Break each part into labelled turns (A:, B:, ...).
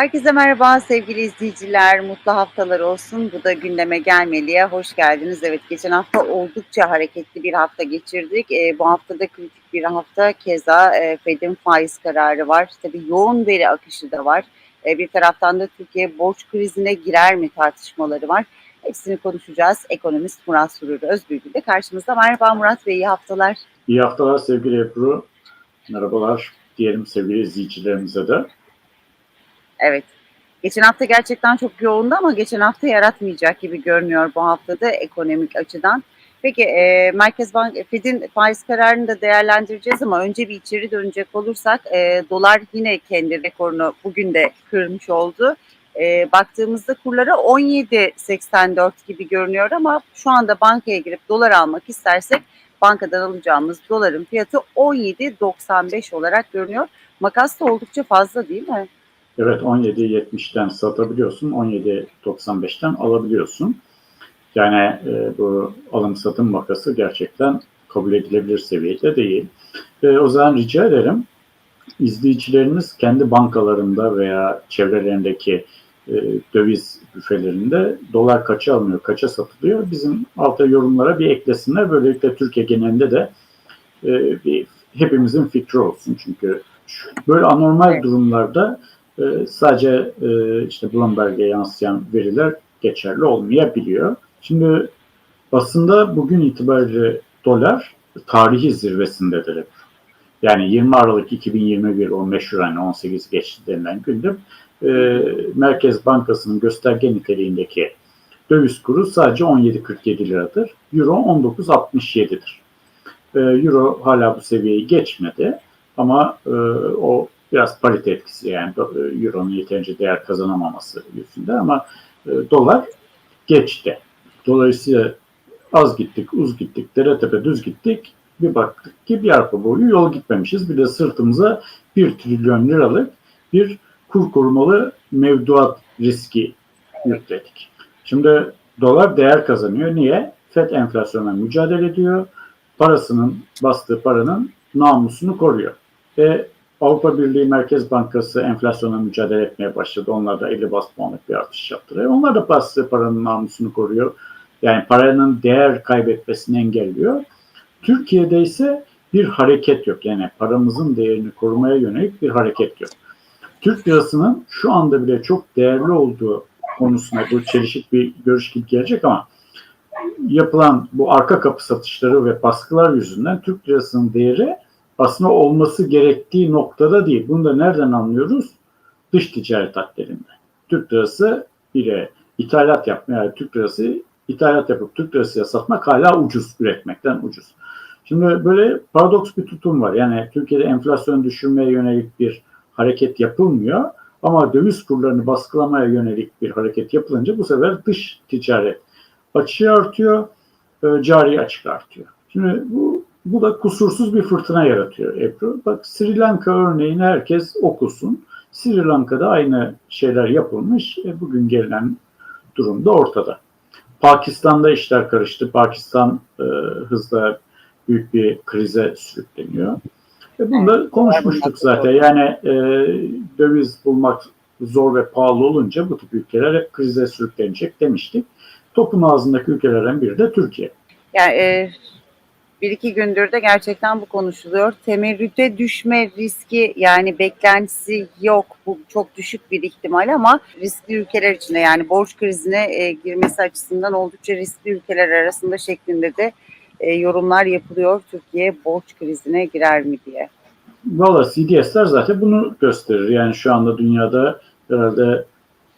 A: Herkese merhaba sevgili izleyiciler. Mutlu haftalar olsun. Bu da gündeme gelmeliye hoş geldiniz. Evet geçen hafta oldukça hareketli bir hafta geçirdik. E, bu hafta da kritik bir hafta. Keza e, Fed'in faiz kararı var. Tabii yoğun veri akışı da var. E, bir taraftan da Türkiye borç krizine girer mi tartışmaları var. Hepsini konuşacağız. Ekonomist Murat Surur Özbülgül de karşımızda. Merhaba Murat Bey, iyi haftalar.
B: İyi haftalar sevgili Ebru. Merhabalar diyelim sevgili izleyicilerimize de.
A: Evet. Geçen hafta gerçekten çok yoğundu ama geçen hafta yaratmayacak gibi görünüyor bu haftada ekonomik açıdan. Peki e, Merkez Bank Fed'in faiz kararını da değerlendireceğiz ama önce bir içeri dönecek olursak e, dolar yine kendi rekorunu bugün de kırmış oldu. E, baktığımızda kurlara 17.84 gibi görünüyor ama şu anda bankaya girip dolar almak istersek bankadan alacağımız doların fiyatı 17.95 olarak görünüyor. Makas da oldukça fazla değil mi?
B: Evet 17.70'ten satabiliyorsun, 17.95'ten alabiliyorsun. Yani e, bu alım satım makası gerçekten kabul edilebilir seviyede değil. E, o zaman rica ederim izleyicilerimiz kendi bankalarında veya çevrelerindeki e, döviz büfelerinde dolar kaça alınıyor, kaça satılıyor bizim altta yorumlara bir eklesinler. Böylelikle Türkiye genelinde de e, bir hepimizin fikri olsun. Çünkü böyle anormal durumlarda e, sadece e, işte Bloomberg'e yansıyan veriler geçerli olmayabiliyor. Şimdi basında bugün itibariyle dolar tarihi zirvesindedir hep. Yani 20 Aralık 2021 o meşhur hani 18 geçti denilen günde e, Merkez Bankası'nın gösterge niteliğindeki döviz kuru sadece 17.47 liradır. Euro 19.67'dir. E, Euro hala bu seviyeyi geçmedi ama e, o biraz parite etkisi yani e, Euro'nun yeterince değer kazanamaması yüzünden ama e, dolar geçti. Dolayısıyla az gittik, uz gittik, dere tepe düz gittik. Bir baktık ki bir arpa boyu yol gitmemişiz. Bir de sırtımıza 1 trilyon liralık bir kur korumalı mevduat riski yükledik. Şimdi dolar değer kazanıyor. Niye? FED enflasyona mücadele ediyor. Parasının bastığı paranın namusunu koruyor. Ve Avrupa Birliği Merkez Bankası enflasyona mücadele etmeye başladı. Onlar da 50 bas puanlık bir artış yaptırıyor. Onlar da bastığı paranın namusunu koruyor. Yani paranın değer kaybetmesini engelliyor. Türkiye'de ise bir hareket yok. Yani paramızın değerini korumaya yönelik bir hareket yok. Türk lirasının şu anda bile çok değerli olduğu konusuna bu çelişik bir görüş gibi gelecek ama yapılan bu arka kapı satışları ve baskılar yüzünden Türk lirasının değeri aslında olması gerektiği noktada değil. Bunu da nereden anlıyoruz? Dış ticaret aklerinde. Türk lirası ile ithalat yapmaya, yani Türk lirası ithalat yapıp Türk lirasıya satmak hala ucuz, üretmekten ucuz. Şimdi böyle paradoks bir tutum var. Yani Türkiye'de enflasyonu düşürmeye yönelik bir hareket yapılmıyor. Ama döviz kurlarını baskılamaya yönelik bir hareket yapılınca bu sefer dış ticaret açığı artıyor, e, cari açık artıyor. Şimdi bu bu da kusursuz bir fırtına yaratıyor Ebru. Bak Sri Lanka örneğini herkes okusun. Sri Lanka'da aynı şeyler yapılmış. E, bugün gelinen durum da ortada. Pakistan'da işler karıştı. Pakistan e, hızla büyük bir krize sürükleniyor. E, bunu da konuşmuştuk zaten. Yani e, döviz bulmak zor ve pahalı olunca bu tip ülkeler hep krize sürüklenecek demiştik. Topun ağzındaki ülkelerden biri de Türkiye.
A: Yani e, bir iki gündür de gerçekten bu konuşuluyor. Temerrüte düşme riski yani beklentisi yok. Bu çok düşük bir ihtimal ama riskli ülkeler için de yani borç krizine e, girmesi açısından oldukça riskli ülkeler arasında şeklinde de e, yorumlar yapılıyor. Türkiye borç krizine girer mi diye.
B: Valla CDS'ler zaten bunu gösterir. Yani şu anda dünyada herhalde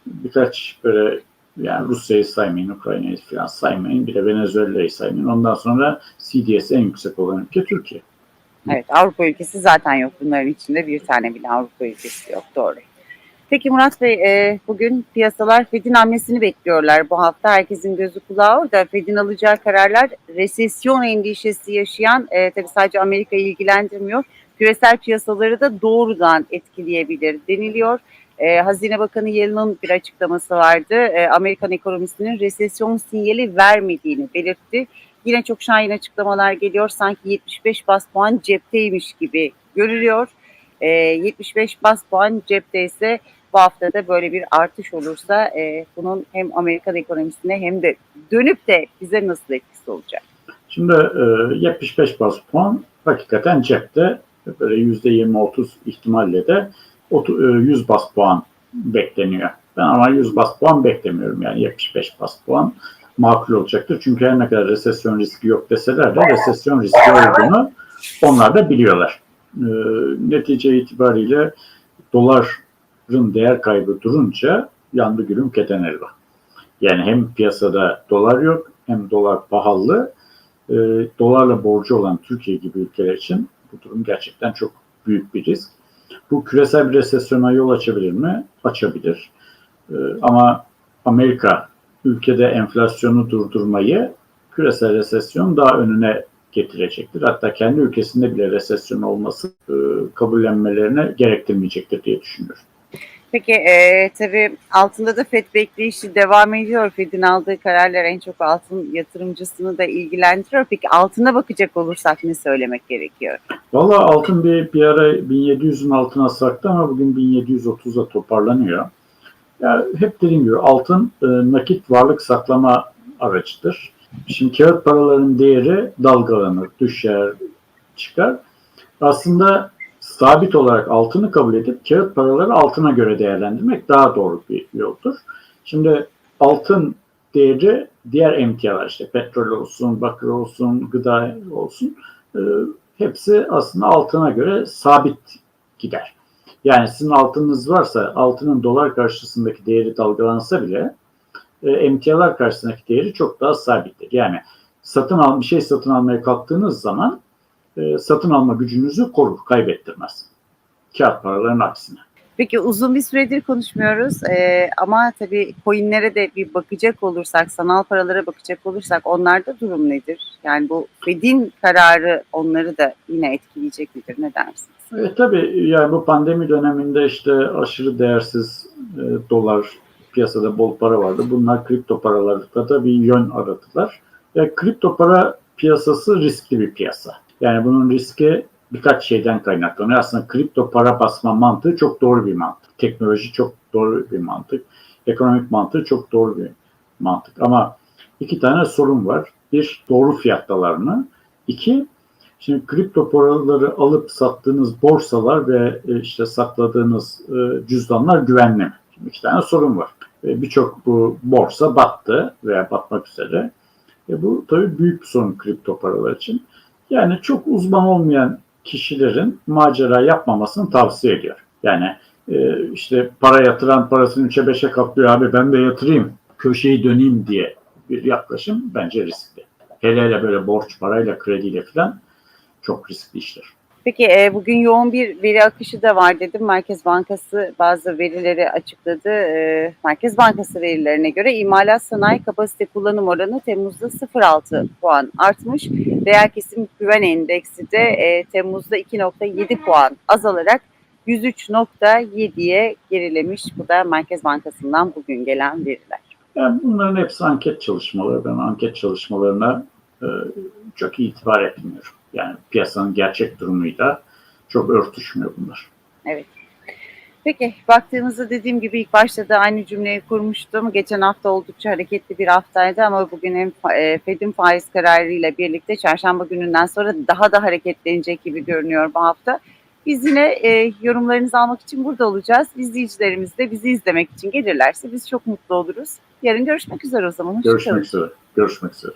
B: birkaç böyle yani Rusya'yı saymayın, Ukrayna'yı falan saymayın, bir de Venezuela'yı saymayın. Ondan sonra CDS en yüksek olan ülke Türkiye.
A: Evet Avrupa ülkesi zaten yok. Bunların içinde bir tane bile Avrupa ülkesi yok. Doğru. Peki Murat Bey e, bugün piyasalar Fed'in hamlesini bekliyorlar. Bu hafta herkesin gözü kulağı orada. Fed'in alacağı kararlar resesyon endişesi yaşayan e, tabii sadece Amerika'yı ilgilendirmiyor. Küresel piyasaları da doğrudan etkileyebilir deniliyor. E, Hazine Bakanı Yellen'ın bir açıklaması vardı. E, Amerikan ekonomisinin resesyon sinyali vermediğini belirtti. Yine çok şahin açıklamalar geliyor. Sanki 75 bas puan cepteymiş gibi görülüyor. E, 75 bas puan cepte ise Bu hafta da böyle bir artış olursa e, bunun hem Amerikan ekonomisine hem de dönüp de bize nasıl etkisi olacak?
B: Şimdi e, 75 bas puan hakikaten cepte böyle %20-30 ihtimalle de 100 bas puan bekleniyor. Ben ama 100 bas puan beklemiyorum yani 75 bas puan makul olacaktır. Çünkü her ne kadar resesyon riski yok deseler de resesyon riski olduğunu onlar da biliyorlar. E, netice itibariyle doların değer kaybı durunca yandı gülüm keten elva. Yani hem piyasada dolar yok hem dolar pahalı. E, dolarla borcu olan Türkiye gibi ülkeler için bu durum gerçekten çok büyük bir risk. Bu küresel bir resesyona yol açabilir mi? Açabilir. E, ama Amerika ülkede enflasyonu durdurmayı küresel resesyon daha önüne getirecektir. Hatta kendi ülkesinde bile resesyon olması e, kabullenmelerine gerektirmeyecektir diye düşünüyorum.
A: Peki e, tabii altında da FED bekleyişi devam ediyor. FED'in aldığı kararlar en çok altın yatırımcısını da ilgilendiriyor. Peki altına bakacak olursak ne söylemek gerekiyor?
B: Valla altın bir, bir ara 1700'ün altına sarktı ama bugün 1730'a toparlanıyor. Ya hep dediğim gibi altın e, nakit varlık saklama aracıdır. Şimdi kağıt paraların değeri dalgalanır, düşer, çıkar. Aslında sabit olarak altını kabul edip kağıt paraları altına göre değerlendirmek daha doğru bir yoldur. Şimdi altın değeri diğer emtialar işte petrol olsun, bakır olsun, gıda olsun e, hepsi aslında altına göre sabit gider. Yani sizin altınız varsa altının dolar karşısındaki değeri dalgalansa bile e, emtialar karşısındaki değeri çok daha sabittir. Yani satın al bir şey satın almaya kalktığınız zaman e, satın alma gücünüzü korur, kaybettirmez. Kağıt paraların aksine.
A: Peki uzun bir süredir konuşmuyoruz Ee, ama tabii coinlere de bir bakacak olursak, sanal paralara bakacak olursak onlarda durum nedir? Yani bu Fed'in kararı onları da yine etkileyecek midir? Ne dersiniz?
B: E, tabii yani bu pandemi döneminde işte aşırı değersiz e, dolar piyasada bol para vardı. Bunlar kripto paralarda da bir yön aradılar. Ya kripto para piyasası riskli bir piyasa. Yani bunun riski birkaç şeyden kaynaklanıyor. Aslında kripto para basma mantığı çok doğru bir mantık. Teknoloji çok doğru bir mantık. Ekonomik mantığı çok doğru bir mantık. Ama iki tane sorun var. Bir, doğru fiyattalar mı? İki, Şimdi kripto paraları alıp sattığınız borsalar ve e, işte sakladığınız e, cüzdanlar güvenli mi? Şimdi iki tane sorun var. E, Birçok bu borsa battı veya batmak üzere. E bu tabii büyük bir sorun kripto paralar için. Yani çok uzman olmayan kişilerin macera yapmamasını tavsiye ediyor. Yani e, işte para yatıran parasını 3'e 5'e katlıyor abi ben de yatırayım köşeyi döneyim diye bir yaklaşım bence riskli. Hele hele böyle borç parayla krediyle falan çok riskli işler.
A: Peki e, bugün yoğun bir veri akışı da var dedim. Merkez Bankası bazı verileri açıkladı. E, Merkez Bankası verilerine göre imalat sanayi kapasite kullanım oranı Temmuz'da 0.6 puan artmış. Reel kesim güven endeksi de e, Temmuz'da 2.7 puan azalarak 103.7'ye gerilemiş. Bu da Merkez Bankası'ndan bugün gelen veriler.
B: Yani bunların hepsi anket çalışmaları. Ben anket çalışmalarına e, çok itibar etmiyorum. Yani piyasanın gerçek durumuyla çok örtüşmüyor bunlar.
A: Evet. Peki baktığımızda dediğim gibi ilk başta da aynı cümleyi kurmuştum. Geçen hafta oldukça hareketli bir haftaydı ama bugün hem e, Fed'in faiz kararıyla birlikte çarşamba gününden sonra daha da hareketlenecek gibi görünüyor bu hafta. Biz yine e, yorumlarınızı almak için burada olacağız. İzleyicilerimiz de bizi izlemek için gelirlerse biz çok mutlu oluruz. Yarın görüşmek üzere o zaman. Hoşça kalın.
B: Görüşmek üzere. Görüşmek üzere.